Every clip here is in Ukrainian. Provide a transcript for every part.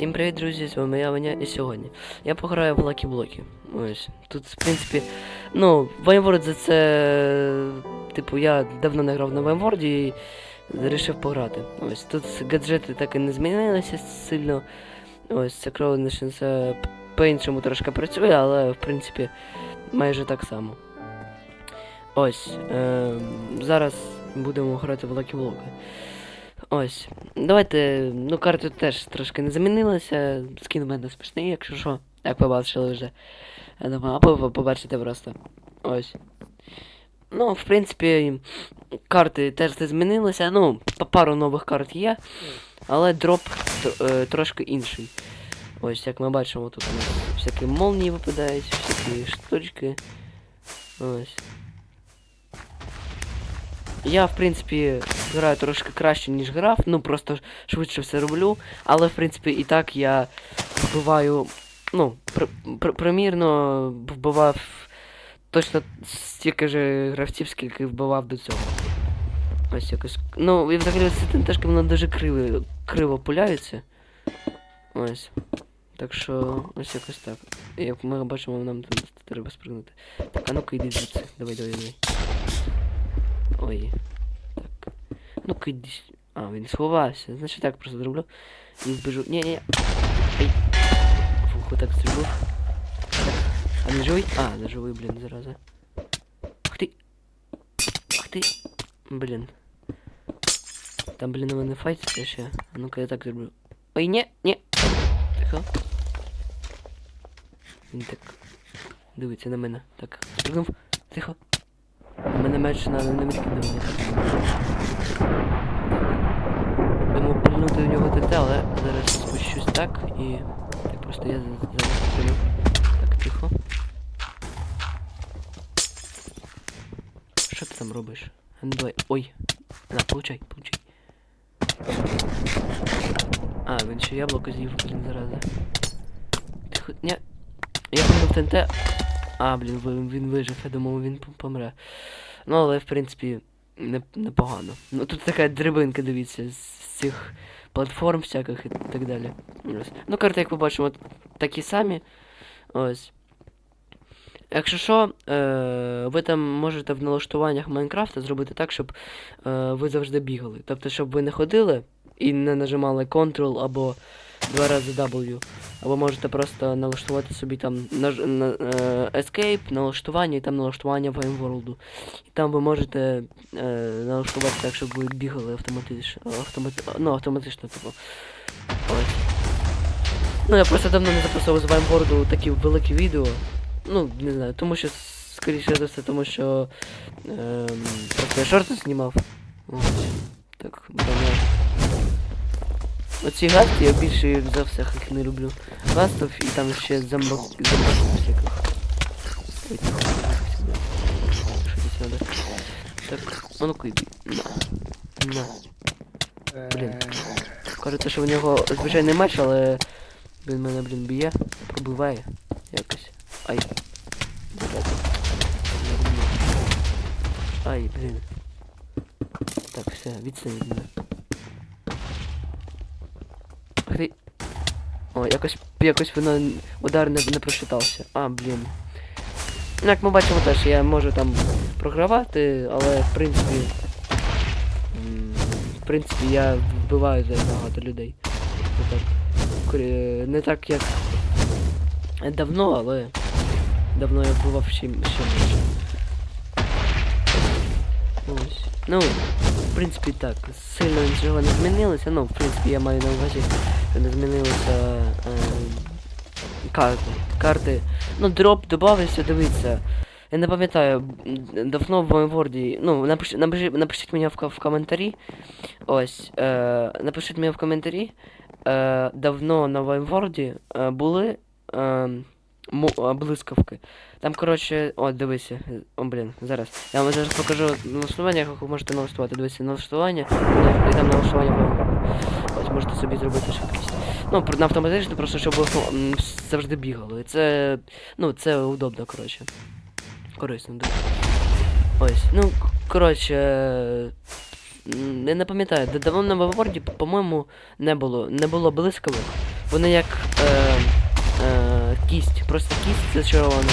Всім привіт, друзі! З вами я Ваня і сьогодні. Я пограю в Lucky Блоки. Ось. Тут, в принципі, ну, Ваймворд за це. Типу, я давно не грав на Ваймворді і вирішив пограти. Ось. Тут гаджети так і не змінилися сильно. Ось, це це по-іншому трошки працює, але в принципі майже так само. Ось. Е, зараз будемо грати в Lucky Блоки. Ось. Давайте. Ну, карти теж трошки не замінилися. Скін в мене смішний, якщо що. Як побачили вже. Думаю, або побачите просто. Ось. Ну, в принципі, карти теж не змінилися. Ну, пару нових карт є. Але дроп е, трошки інший. Ось, як ми бачимо, тут у нас всякі молнії випадають, всякі штучки. Ось. Я, в принципі, граю трошки краще, ніж грав, ну просто швидше все роблю, але в принципі і так я вбиваю, ну, пр пр примірно вбивав точно стільки ж гравців, скільки вбивав до цього. Ось якось. Ну, і взагалі це теж воно дуже криво, криво пуляється. Ось. Так що ось якось так. Як ми бачимо, нам там треба спригнути. Так, а ну-ка йди звідси. Давай, давай, давай. Ой. Так. Ну-ка йди. А, він сховався. Значить так просто зроблю. І вбіжу. Ні, ні. Ай. Фух, так зробив. А не живий? А, не живий, блін, зараза. Ах ти. Ах ти. Блін. Там, блін, у мене файт ще. А ну-ка я так зроблю. Ой, ні, ні. Тихо. Він так. Дивиться на мене. Так, спригнув. Тихо. Мене меч на не відкидування. Думаю пильнути у нього ТТ, але зараз спущусь так і. Так просто я за- зараз посилю. Так, тихо. Що ти там робиш? Ну давай. Ой. На, получай, получай. А, він ще яблуко з'їв, блін, зараза. Тихо. Ні. Я кинув ТНТ. А, блін, він вижив, я думав, він помре. Ну, але в принципі не, непогано. Ну тут така драбинка, дивіться, з цих платформ всяких і так далі. Ось. Ну, карти, як ми бачимо, такі самі. Ось. Якщо що, е, ви там можете в налаштуваннях Майнкрафта зробити так, щоб е, ви завжди бігали. Тобто, щоб ви не ходили і не нажимали Ctrl або два рази W. Або можете просто налаштувати собі там наж... на, е, Escape, налаштування і там налаштування VMworld. І там ви можете е, налаштувати так, щоб ви бігали автоматично. Автомати... Ну, автоматично, типу. Ось. Ну, я просто давно не записував з VMworld такі великі відео. Ну, не знаю, тому що, скоріше за все, тому що ем, просто я шорти знімав. Ось. Так, банально. Оці гасти я більше за всіх їх не люблю. Гастов і там ще зомбак... зомбаків всяких. Так, а ну-ка. На. Блін. Кажете, що в нього звичайний меч, але він мене, блін, б'є, пробиває якось. Ай. Ай, блін. Так, все, відстань від мене. Ах ти. О, якось, якось воно удар не, не прочитався. А, блін. Ну, Як ми бачимо теж, я можу там програвати, але в принципі. В принципі, я вбиваю за багато людей. Не так, не так як давно, але давно я вбивав ще, ще менше. Ось. Ну, принципі, так. Сильно нічого не змінилося. Ну, в принципі, я маю на увазі, що не змінилося е, карти. Карти. Ну, дроп додався, дивіться. Я не пам'ятаю, давно в моєму. Ну, напишіть, напишіть, напишіть мені в, в коментарі. Ось. Е, напишіть мені в коментарі. Е, давно на Ваймворді е, були е, блискавки. Там, коротше, о, дивися. О, блін, зараз. Я вам зараз покажу налаштування, як ви можете налаштувати. Дивіться, налаштування. І там налаштування. Ось можете собі зробити швидкість. Ну, на автоматично, просто щоб ви завжди бігали. І це. Ну, це удобно, коротше. Корисно, дуже. Ось, ну, коротше. Я не пам'ятаю, де давно на Вейворді, по-моєму, не було. Не було блискавих. вони як е, кість, просто кість зачарована.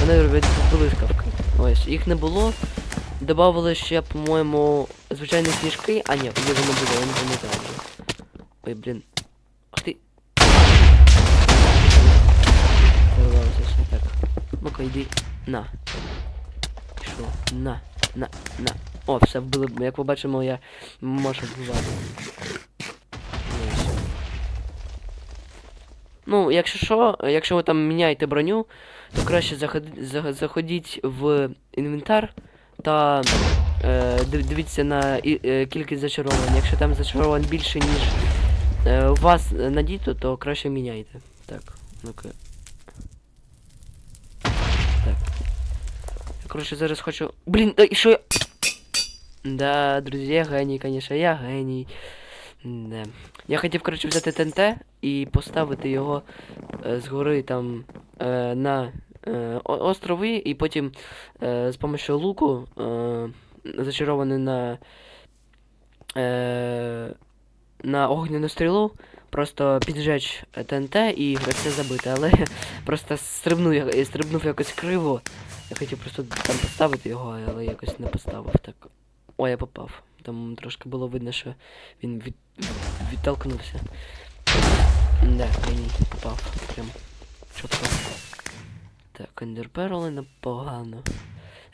Вони роблять блискавки. Ось, їх не було. Добавили ще, по-моєму, звичайні сніжки. А ні, їх не було, я не пам'ятаю. Ой, блін. Ах ти. Так. Ну-ка, йди. На. Пішло. На. На. На. О, все вбили. Як ви бачимо, я можу вбивати. Ось. Ну, якщо що, якщо ви там міняєте броню, то краще заходіть в інвентар та е, дивіться на е, кількість зачаровань. Якщо там зачаровань більше, ніж е, у вас надіто, то краще міняйте. Так, ну-ка. Так. Я, коротше, зараз хочу. Блін, да, і що я. Да, друзі, я геній, конечно, я геній. Да. Я хотів, коротше, взяти ТНТ і поставити його е, згори там е, на е, острови, і потім е, з допомогою луку е, зачарований на, е, на огняну стрілу, просто піджечь ТНТ і все забити. Але просто стрибнув, стрибнув якось криво. Я хотів просто там поставити його, але якось не поставив так. Ой, я попав. Там трошки було видно, що він від... відтолкнувся. Да, не попав. Прям чітко. Так, ендерперли непогано.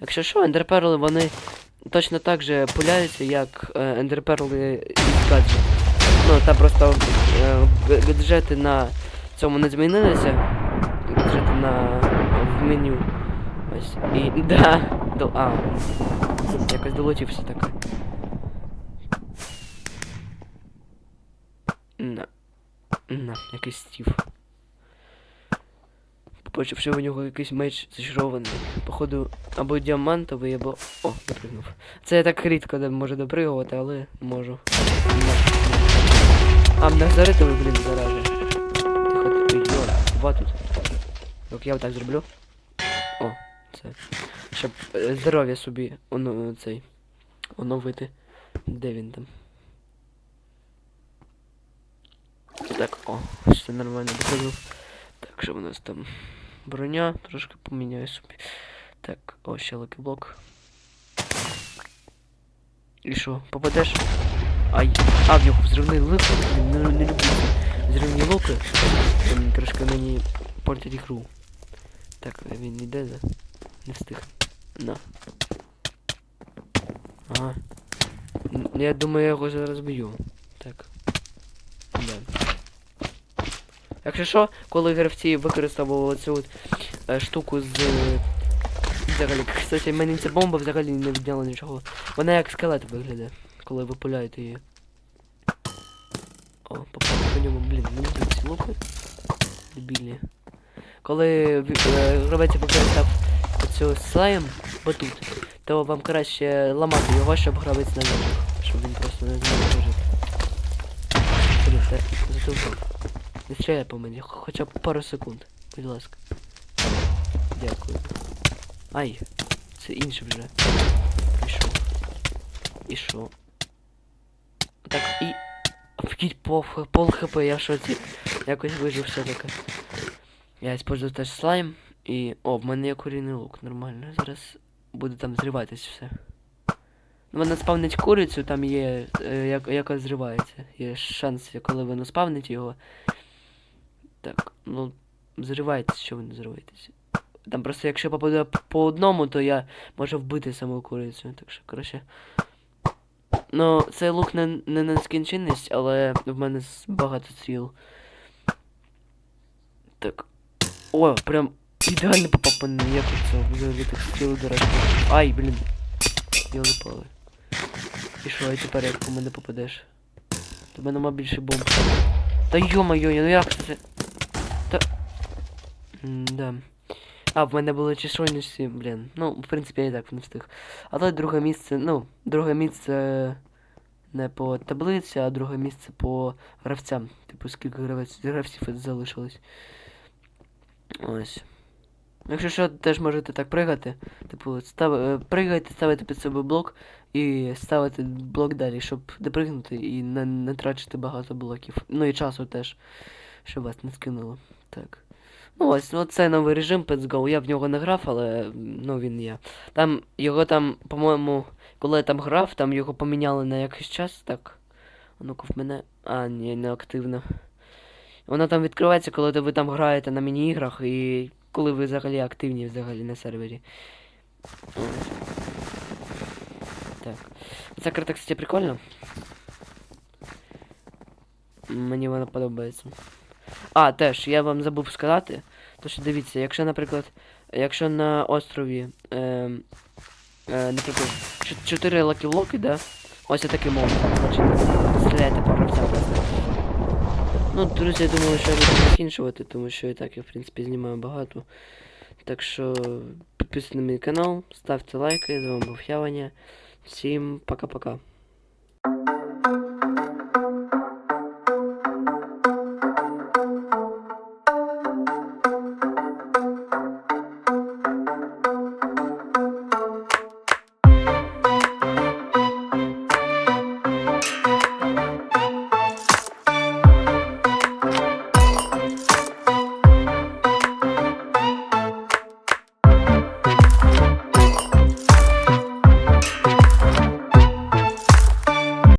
Якщо що, ендерперли вони точно так же пуляються, як е, ендерперли із гаджет. Ну, та просто е, г- на цьому не змінилися. Гаджети на в меню. Ось. І. Да. До, а. Якось долучився так. На. На, якийсь стів. Побачив, що у нього якийсь меч зачарований. Походу, або діамантовий, або. О, допригнув. Це я так рідко можу допригувати, але можу. А, мене заритили, блін, зараже. Тихо, ти два тут. Так я отак зроблю. О, це. Щоб е, здоров'я собі оно, цей. оновити. Де він там? Так, о, все нормально доходив. Так, що в нас там? Броня, трошки поміняю собі. Так, о, ще блок. І що, попадеш? Ай, а в нього взривний лук, не, не люблю взривні луки. Він трошки мені портить ігру. Так, він йде за. Не встиг. На. Ага. Я думаю, я його зараз б'ю. Так. Да. Якщо що, коли гравці використовували цю е, штуку з. Взагалі, кстати, мені ця бомба взагалі не відняла нічого. Вона як скелет виглядає, коли ви пуляєте її. О, попав по ньому, блін, мені тут ці луки. Дебільні. Коли е, гравець використав цю слайм батут, то вам краще ламати його, щоб гравець не вижив. Щоб він просто не зміг вижити. Блін, та затовкав. Не стріляй по мені, хоча б пару секунд. Будь ласка. Дякую. Ай, це інше вже. І що? І що? Так, і... Вкіть пол, пол хп, я в шоці. Якось вижив все-таки. Я использую теж слайм і... О, в мене є курінний лук, нормально. Зараз буде там зриватись все. Ну, вона спавнить курицю, там є, е, як, яка зривається. Є шанс, коли ви наспавните його. Так, ну, зривайтесь, що ви не зриваєтесь. Там просто якщо попаде п- по одному, то я можу вбити саму курицю. Так що, коротше. Ну, цей лук не, не на нескінченність, але в мене багато стріл. Так. О, прям ідеально попав по як це взагалі так стріл до речі. Ай, блін. Я запали. І що, і тепер як по мене попадеш? Тебе нема більше бомб. Та йо-моє, ну як це? Да. А, в мене були чисельності, блін. Ну, в принципі, я і так не встиг. Але друге місце, ну, друге місце не по таблиці, а друге місце по гравцям. Типу, скільки гравець, гравців залишилось. Ось. Якщо що, теж можете так пригати. Типу, став... е, пригайте, ставите під себе блок і ставити блок далі, щоб допригнути і не, не трачити багато блоків. Ну і часу теж. Щоб вас не скинуло. Так. Ну ось, ну це новий режим Pets Go. Я в нього не грав, але ну він є. Там його там, по-моєму, коли я там грав, там його поміняли на якийсь час, так. Ну-ка в мене. А, ні, не активно. Воно там відкривається, коли ви там граєте на міні-іграх і коли ви взагалі активні взагалі на сервері. Так. Ця карта, кстати, прикольна. Мені вона подобається. А, теж, я вам забув сказати. То що дивіться, якщо, наприклад, якщо на острові, ем, е, наприклад, 4 лакі-локи, да? Ось такий мов, значить, стріляйте по гравцям просто. Ну, друзі, я думаю, що я буду закінчувати, тому що і так я, в принципі, знімаю багато. Так що підписуйтесь на мій канал, ставте лайки, з вами був Яваня. Всім пока-пока.